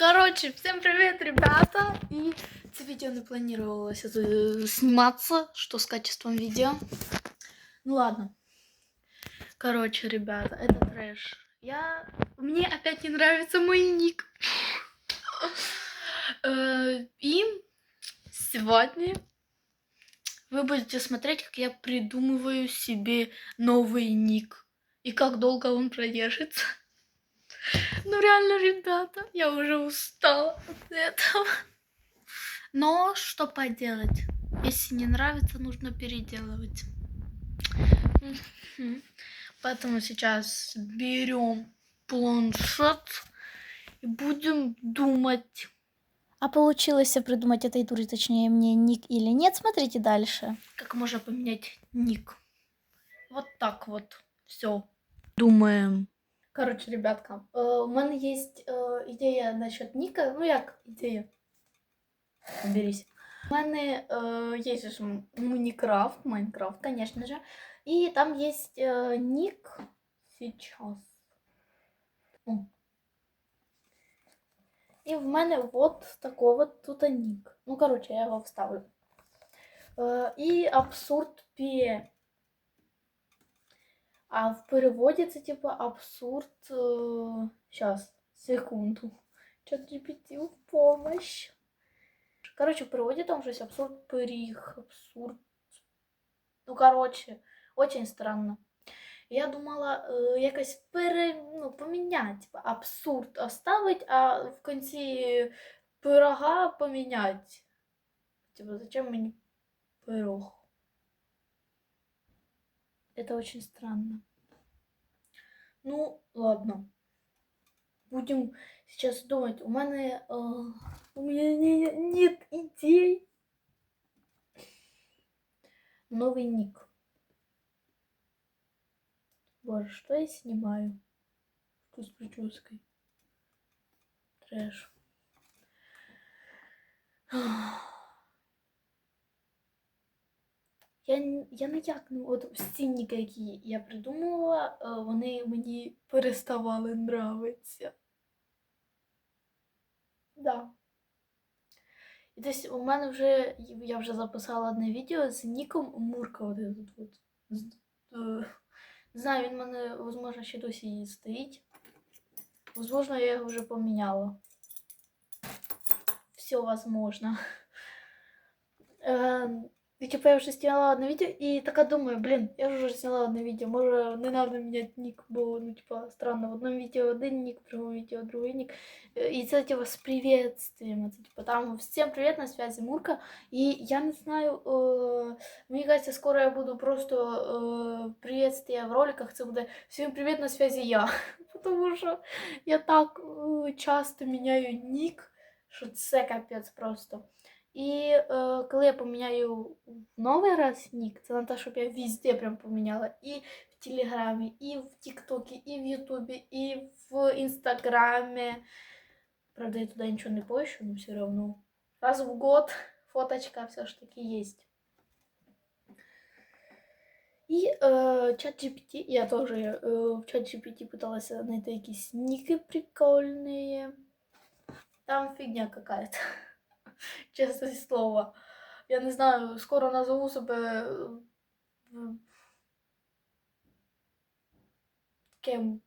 Короче, всем привет, ребята! И это видео не планировалось это, сниматься, что с качеством видео. Ну ладно. Короче, ребята, это трэш. Я... Мне опять не нравится мой ник. Э, И сегодня вы будете смотреть, как я придумываю себе новый ник. И как долго он продержится. Ну реально, ребята, я уже устала от этого. Но что поделать? Если не нравится, нужно переделывать. Поэтому сейчас берем планшет и будем думать. А получилось придумать этой дуре, точнее мне, ник или нет, смотрите дальше. Как можно поменять ник. Вот так вот. Все. Думаем. Короче, ребятка, э, у мене есть э, ідея насчет ніка. Ну як ідея? Берись. У мене э, есть же м- Майнкрафт, Майнкрафт, конечно же. И там есть э, ник сейчас. О. І в мене вот такой вот тут ник. Ну, короче, я його вставлю. Е, І абсурд Пі. А в переводі це типу абсурд. Сейчас, секунду. Чат GPT в помощь. Короче, в переводі там щось абсурд пиріг, абсурд. Ну, короче, очень странно. Я думала е, якось пере, ну, поміняти, типу, абсурд оставить, а в кінці пирога поміняти. Типа, зачем мені пирог? Это очень странно. Ну, ладно. Будем сейчас думать. У мене... э, у меня не- нет идей. Новый ник. Боже, что я снимаю? Что с прической? Трэш. Я, я ніяк не от всі ніки, які я придумувала, е, вони мені переставали нравитися. Да. І десь у мене вже, я вже записала одне відео з ніком Мурка. От от. З- е, Не знаю, він в мене, можливо, ще досі стоїть. Возможно, я його вже поміняла. Все возможно. Ем, І типу я вже зняла одне відео і така думаю, блін, я ж вже зняла одне відео, може не треба міняти нік, бо ну, типа, странно, в одному відео один нік, в другому відео другий нік. Е, І це типа з приветствием. Це, типа, там всім привіт на связі Мурка. І я не знаю, е, мені кажется, скоро я буду просто е, приветствия в роликах, це буде всім привіт на связі я. Тому що я так е, часто міняю нік, що це капець просто. І е, коли я поміняю в новий раз нік, це на те, щоб я везде прям поміняла. І в Телеграмі, і в Тіктокі, і в Ютубі, і в Інстаграмі. Правда, я туди нічого не пощу, но все равно. Раз в год фоточка все ж таки есть. І е, чат GPT, я теж е, в чат GPT пыталась знайти якісь ніки прикольные. Там фигня какая-то. Чесне слово. Я не знаю, скоро назову себе е, кем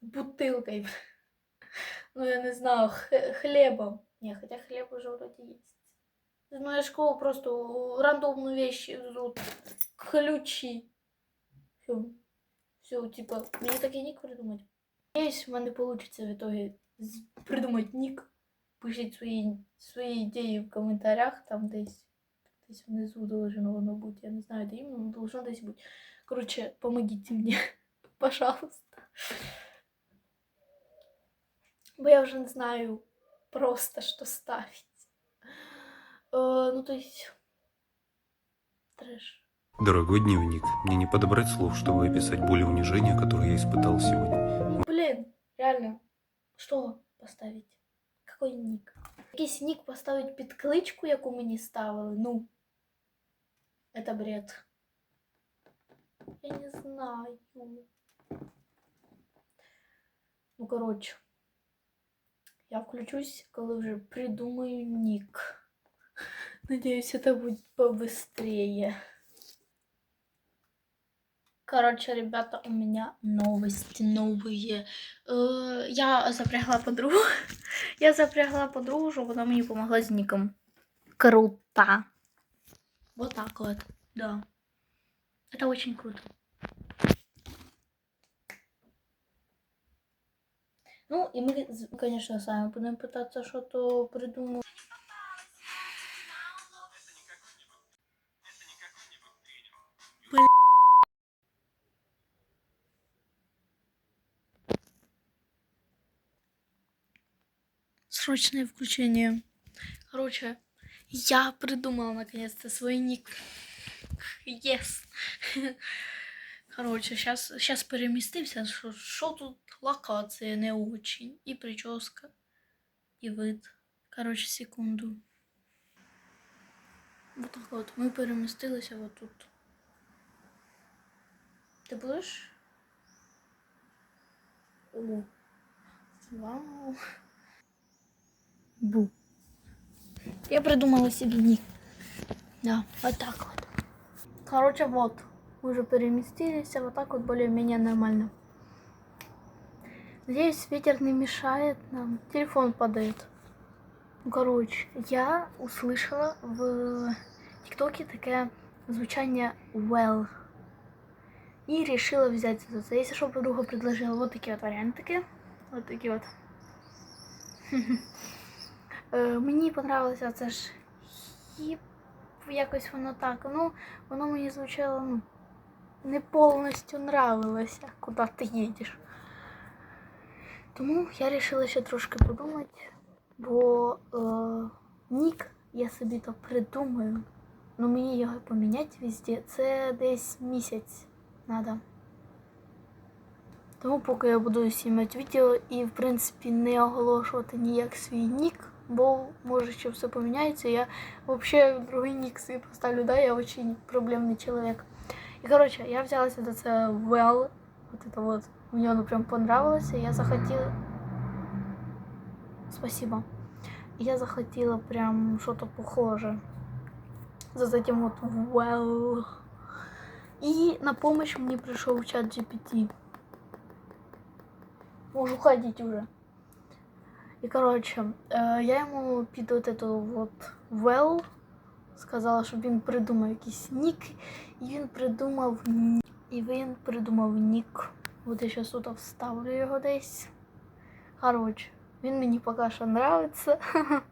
бутылкой. Ну, я не знаю, хлебом. Не, хотя хлеб уже вроде есть. Из моей школы просто рандомную вещи везут. Ключи. Все. Все, типа, мне такие ник придумать. Надеюсь, у мене получится в итоге придумать ник. Пишіть свої, свої ідеї в коментарях, там десь, десь внизу должно воно бути. Я не знаю, де іменно, но должно десь бути. Короче, помогите мне, пожалуйста. Бо я вже не знаю просто, що ставить. Е, ну, то есть... Трэш. Дорогой дневник, мне не подобрать слов, чтобы описать боль и унижение, которые я испытал сегодня. Ну, блин, реально. Що поставить? Какой нік? Якийсь нік поставить під кличку, яку мені ставили. Ну. Это бред. Я не знаю. Ну, короче. я включусь, коли вже придумаю ник. Надеюсь, это будет побыстрее. Короче, ребята, у меня новости новые. Э, я запрягла подругу. Я запрягла подругу, чтобы она мне помогла с ником. Круто. Вот так вот, да. Это очень круто. Ну, и мы, з- конечно, сами будем пытаться что-то придумать. Срочное включение. Короче, я придумала наконец-то свой ник. Yes. Короче, сейчас, сейчас перемістився, що, що тут локація не очень. І прическа, і вид. Короче, секунду. Вот так от. Ми перемістилися вот тут. Ти будеш? О. Вау. Бу. Я придумала себе ник. Да, вот так вот. Короче, вот. Мы уже переместились, а вот так вот более-менее нормально. Надеюсь, ветер не мешает нам. Телефон падает. Короче, я услышала в ТикТоке такое звучание well. И решила взять це. Если что, подруга предложила вот такие вот варіантики. Вот такі от. Е, Мені понравилося це ж хіп. Якось воно так. Ну, воно мені звучало, ну, не повністю нравилося, куди ти їдеш. Тому я вирішила ще трошки подумати, бо е, нік я собі то придумаю. Ну мені його поміняти везде. Це десь місяць треба. Тому поки я буду знімати відео і, в принципі, не оголошувати ніяк свій нік, бо може ще все поміняється. Я взагалі другий нік собі поставлю, да, я очень проблемний чоловік. І коротше, я взялася до це well. Вот это вот. Мне оно прям понравилось, и я захотела... Спасибо. Я захотела прям что-то похожее. За этим вот well. И на помощь мне пришел чат GPT. Можу ходить уже. И, короче, э, я ему під вот эту вот well сказала, щоб він придумав якийсь нік. І він придумав і він придумав нік. От я зараз тут вставлю його десь. Коротше, він мені поки що нравиться.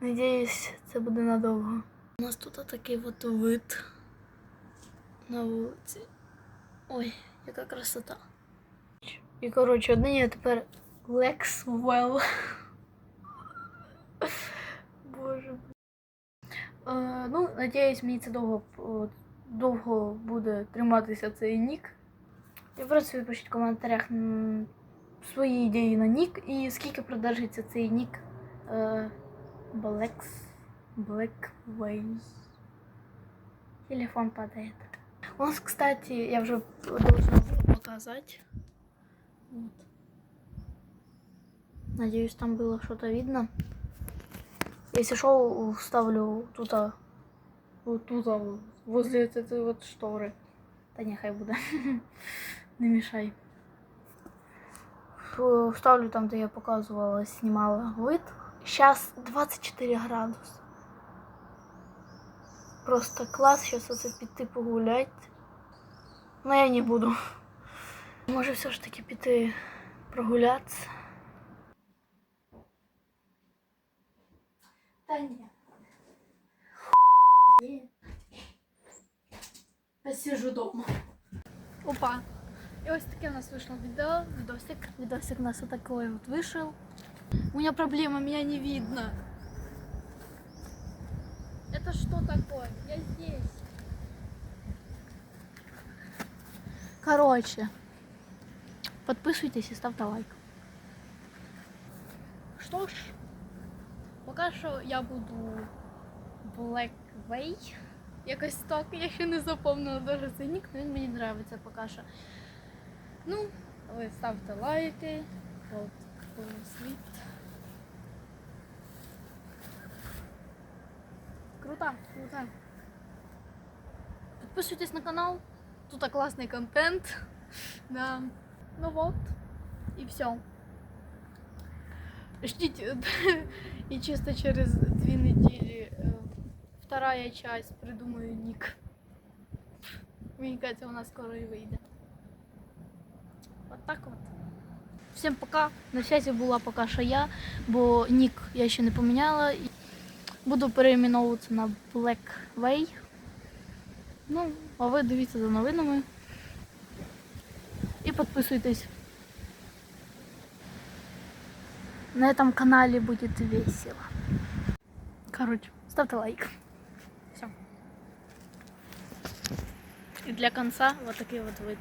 Надіюсь, це буде надовго. У нас тут такий от вид на вулиці. Ой, яка красота. І коротше, одне я тепер Lexwell. Боже. Е, ну, надіюсь, мені це довго, довго буде триматися цей нік. І просто пишіть в коментарях свої ідеї на нік і скільки продержиться цей нік е, Black, Blackways. Телефон падает. У нас, кстати, я уже должна показать. Вот. Надеюсь, там было что-то видно. Если что, вставлю тут, а, вот тут, а, возле этой вот шторы. Да нехай буде. Не мешай. Фу, Вставлю там, где я показывала, снимала вид. Сейчас 24 градуса. Просто класс, сейчас это піти погулять. Но я не буду. Може все ж таки піти прогулятися. Та ні. Ні. Посижу дома. Опа. І ось таке у нас вийшло відео, відосик. Відосик у нас вот такой вот вышел. У меня проблема, меня не видно. Это что такое? Я здесь. Короче, подписывайтесь и ставьте лайк. Что ж, Поки що я буду Blackway. Якось так. Я ще не заповнила дуже цей нік, але він мені подобається поки що. Ну, ви ставте лайки. От світ. Крута, крута. Підписуйтесь на канал. Тут класний контент. Да. Ну вот. І все. Ждіть. І чисто через дві неділі е, вторая часть придумаю нік. Мені кажется, вона скоро і вийде. Вот так вот. Всім пока. На связи була поки що я, бо нік я ще не поміняла. Буду переименовуватися на Black Way. Ну, а ви дивіться за новинами. І підписуйтесь. На этом канале будет весело. Короче, ставьте лайк. Все. И для конца вот такие вот вид.